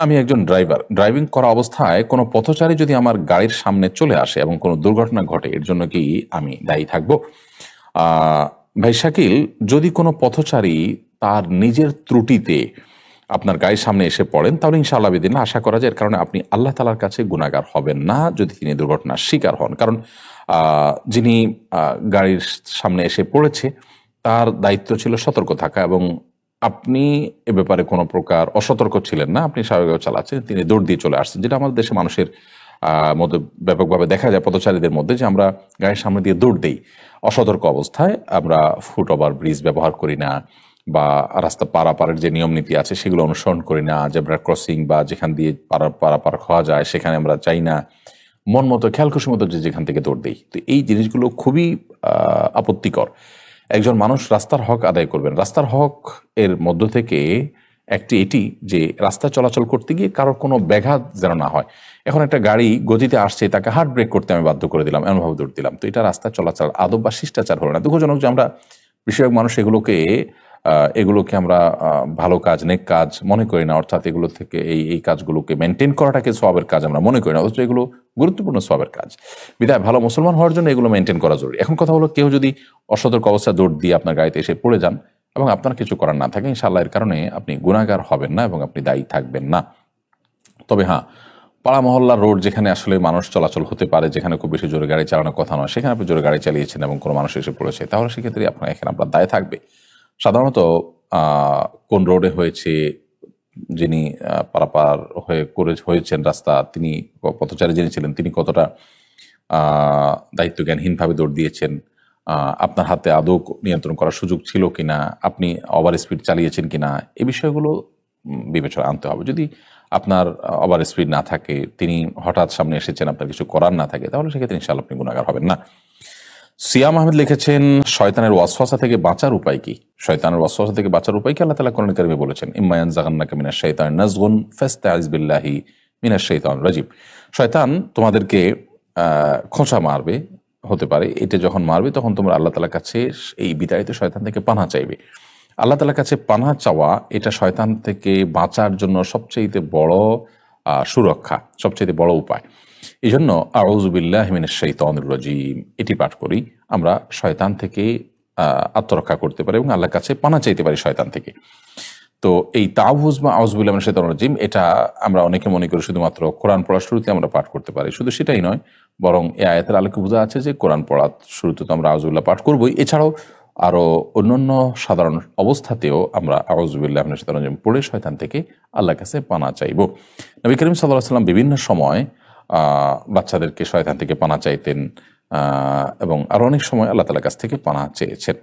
আমি একজন driver. Driving করা অবস্থায় কোনো পথচারী যদি আমার গাড়ির সামনে চলে আসে এবং কোনো দুর্ঘটনা ঘটে, এর জন্য কি আমি দায়ী থাকব? ভাই শাকিল, যদি কোনো পথচারী তার নিজের ত্রুটিতে আপনার গাড়ির সামনে এসে পড়েন, তাহলে ইনশাআল্লাহ বিদিন আশা করা যায় এর কারণে আপনি আল্লাহ তালার কাছে গুণাগার হবেন না যদি তিনি দুর্ঘটনার শিকার হন। কারণ যিনি গাড়ির সামনে এসে পড়েছে, তার দায়িত্ব ছিল সতর্ক থাকা এবং আপনি এ ব্যাপারে কোনো প্রকার অসতর্ক ছিলেন না, আপনি স্বাভাবিকভাবে চালাচ্ছেন, তিনি দৌড় দিয়ে চলে আসছেন, যেটা আমাদের দেশে মানুষের মধ্যে ব্যাপকভাবে দেখা যায় পথচারীদের মধ্যে যে আমরা গাড়ির সামনে দিয়ে দৌড় দিই। অসতর্ক অবস্থায় আমরা ফুট ওভার ব্রিজ ব্যবহার করি না বা রাস্তা পারাপারের যে নিয়ম নীতি আছে সেগুলো অনুসরণ করি না জেব্রা ক্রসিং বা যেখান দিয়ে পারা, পারাপার হওয়া যায় সেখানে আমরা চাই না। মন মতো, খেয়াল খুশি মতো যে যেখান থেকে দৌড় দিই। তো এই জিনিসগুলো খুবই আপত্তিকর। একজন মানুষ রাস্তার হক আদায় করবেন। রাস্তার হক এর মধ্য থেকে একটি এটি যে রাস্তা চলাচল করতে গিয়ে কারোর কোনো ব্যাঘাত যেন না হয়। এখন একটা গাড়ি গতিতে আসছে, তাকে হার্ট ব্রেক করতে আমি বাধ্য করে দিলাম, এমনভাবে দৌড় দিলাম। তো এটা রাস্তা চলাচল আদব বা শিষ্টাচার হলো না। দুঃখজনক যে আমরা বেশিরভাগ মানুষ এগুলোকে এগুলোকে আমরা ভালো কাজ, নেক কাজ মনে করি না। অর্থাৎ এগুলো থেকে এই এই কাজগুলোকে মেনটেন করাটাকে সবের কাজ আমরা মনে করি না। অথচ এগুলো গুরুত্বপূর্ণ সবের কাজ। বিদায় ভালো মুসলমান হওয়ার জন্য এগুলো মেনটেন করা জরুরি। এখন কথা হলো, কেউ যদি অসতর্ক অবস্থা দৌড় দিয়ে আপনার গাড়িতে এসে পড়ে যান এবং আপনার কিছু করার না থাকে, ইনশাআল্লাহ এর কারণে আপনি গুণাগার হবেন না এবং আপনি দায়ী থাকবেন না। তবে হ্যাঁ পাড়া মহল্লা রোড যেখানে আসলে মানুষ চলাচল হতে পারে, যেখানে খুব বেশি জোরে গাড়ি চালানোর কথা নয়, সেখানে আপনি জোরে গাড়ি চালিয়েছেন এবং কোনো মানুষ এসে পড়েছে, তাহলে সেক্ষেত্রে আপনার, এখানে আপনার দায় থাকবে। সাধারণত কোন রোডে হয়েছে, যিনি পারাপার হয়ে করে হয়েছেন রাস্তা, তিনি পথচারী যিনি ছিলেন, তিনি কতটা দায়িত্বজ্ঞানহীনভাবে দৌড় দিয়েছেন আপনার হাতে আদৌ নিয়ন্ত্রণ করার সুযোগ ছিল কিনা, আপনি ওভার স্পিড চালিয়েছেন কিনা এই বিষয়গুলো বিবেচনা আনতে হবে। যদি আপনার ওভার স্পিড না থাকে, তিনি হঠাৎ সামনে এসেছেন, আপনার কিছু করার না থাকে, তাহলে সেক্ষেত্রে ইনশাআল্লাহ আপনি গুণাগার হবেন না। সিয়াম আহমেদ লিখেছেন, শয়তানের ওয়াসওয়াসা থেকে বাঁচার উপায় কি? শয়তানের ওয়াসওয়াসা থেকে বাঁচার উপায় কি? আল্লাহ তাআলা কোরআন কারিমে বলেছেন ইম্মায়ান জাগান্নাকা মিনাশ শাইতানির নাজগুন ফাস্তাইজ বিল্লাহি মিনাশ শাইতানির রাজিম। শয়তান তোমাদেরকে খোঁচা মারবে, হতে পারে। এটা যখন মারবে, তখন তোমরা আল্লাহ তাআলার কাছে এই বিতাড়িত শয়তান থেকে পানা চাইবে। আল্লাহ তাআলার কাছে পানা চাওয়া, এটা শয়তান থেকে বাঁচার জন্য সবচেয়ে বড় সুরক্ষা সবচেয়ে বড় উপায়। এই জন্য আউজুবিল্লাহ মিনাশ শাইতানির রাজিম। এটি পাঠ করি, আমরা শয়তান থেকে আত্মরক্ষা করতে পারি এবং আল্লাহর কাছে পানা চাইতে পারি শয়তান থেকে। তো এই তাহুজ বা আউজবুল্লাহ শাইতানির রাজিম, এটা আমরা অনেকে মনে করি শুধুমাত্র কোরআন পড়ার শুরুতে আমরা পাঠ করতে পারি। শুধু সেটাই নয়, বরং এ আয়াতের আলোকে বোঝা আছে যে কোরআন পড়ার শুরুতে তো আমরা আউজুল্লাহ পাঠ করবই। এছাড়াও আরও অন্যান্য সাধারণ অবস্থাতেও আমরা আউজুবিল্লাহ শাইতানির রাজিম পড়ে শয়তান থেকে আল্লাহর কাছে পানা চাইব। নবী করিম আলাইহি সাল্লাম বিভিন্ন সময় বাচ্চাদেরকে শয়তান থেকে পানা চাইতেন এবং আরও অনেক সময় আল্লাহ তালার কাছ থেকে পানা চেয়েছেন।